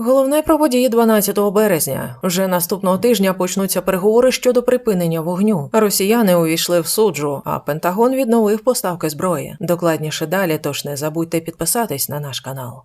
Головне про події 12 березня. Вже наступного тижня почнуться переговори щодо припинення вогню. Росіяни увійшли в суджу, а Пентагон відновив поставки зброї. Докладніше далі, тож не забудьте підписатись на наш канал.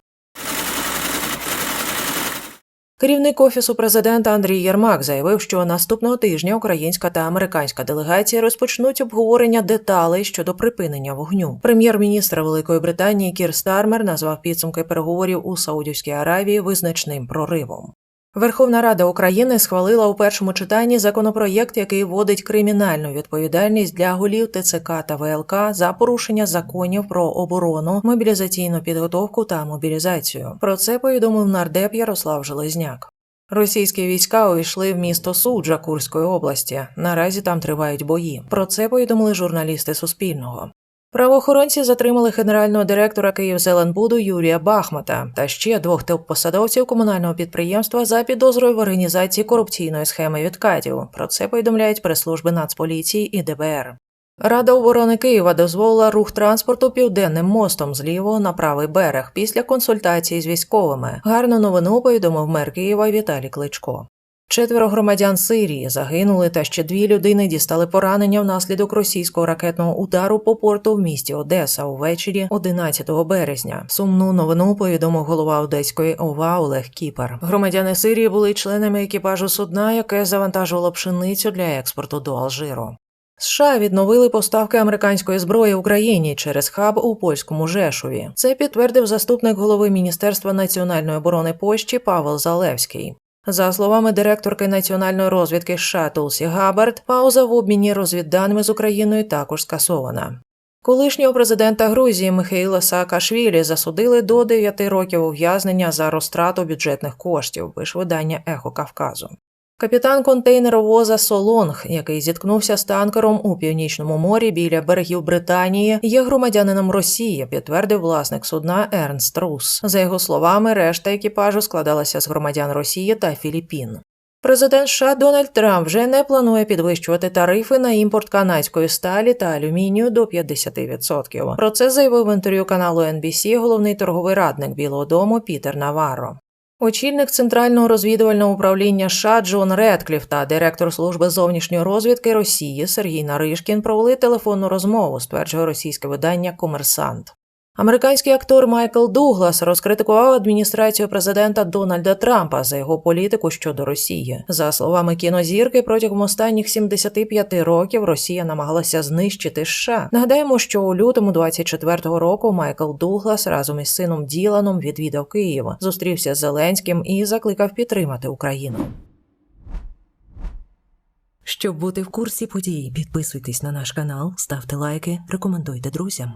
Керівник офісу президента Андрій Єрмак заявив, що наступного тижня українська та американська делегації розпочнуть обговорення деталей щодо припинення вогню. Прем'єр-міністр Великої Британії Кір Стармер назвав підсумки переговорів у Саудівській Аравії визначним проривом. Верховна Рада України схвалила у першому читанні законопроєкт, який вводить кримінальну відповідальність для голів ТЦК та ВЛК за порушення законів про оборону, мобілізаційну підготовку та мобілізацію. Про це повідомив нардеп Ярослав Железняк. Російські війська увійшли в місто Суджа Курської області. Наразі там тривають бої. Про це повідомили журналісти Суспільного. Правоохоронці затримали генерального директора Київзеленбуду Юрія Бахмата та ще двох топ-посадовців комунального підприємства за підозрою в організації корупційної схеми відкатів. Про це повідомляють прес-служби Нацполіції і ДБР. Рада оборони Києва дозволила рух транспорту південним мостом з лівого на правий берег після консультації з військовими. Гарну новину повідомив мер Києва Віталій Кличко. Четверо громадян Сирії загинули, та ще дві людини дістали поранення внаслідок російського ракетного удару по порту в місті Одеса увечері 11 березня. Сумну новину повідомив голова Одеської ОВА Олег Кіпер. Громадяни Сирії були членами екіпажу судна, яке завантажувало пшеницю для експорту до Алжиру. США відновили поставки американської зброї Україні через хаб у польському Жешові. Це підтвердив заступник голови Міністерства національної оборони Польщі Павел Залевський. За словами директорки національної розвідки США Тулсі Габард, пауза в обміні розвідданими з Україною також скасована. Колишнього президента Грузії Михаїла Саакашвілі засудили до 9 років ув'язнення за розтрату бюджетних коштів, пише видання Ехо Кавказу. Капітан контейнеровоза Солонг, який зіткнувся з танкером у північному морі біля берегів Британії, є громадянином Росії, підтвердив власник судна Ернст Рус. За його словами, решта екіпажу складалася з громадян Росії та Філіппін. Президент США Дональд Трамп вже не планує підвищувати тарифи на імпорт канадської сталі та алюмінію до 50%. Про це заявив в інтерв'ю каналу NBC головний торговий радник Білого Дому Пітер Наварро. Очільник центрального розвідувального управління США Джон Редкліф та директор служби зовнішньої розвідки Росії Сергій Наришкін провели телефонну розмову, стверджує російське видання Комерсант. Американський актор Майкл Дуглас розкритикував адміністрацію президента Дональда Трампа за його політику щодо Росії. За словами кінозірки, протягом останніх 75 років Росія намагалася знищити США. Нагадаємо, що у лютому 24-го року Майкл Дуглас разом із сином Діланом відвідав Київ, зустрівся з Зеленським і закликав підтримати Україну. Щоб бути в курсі подій, підписуйтесь на наш канал, ставте лайки, рекомендуйте друзям.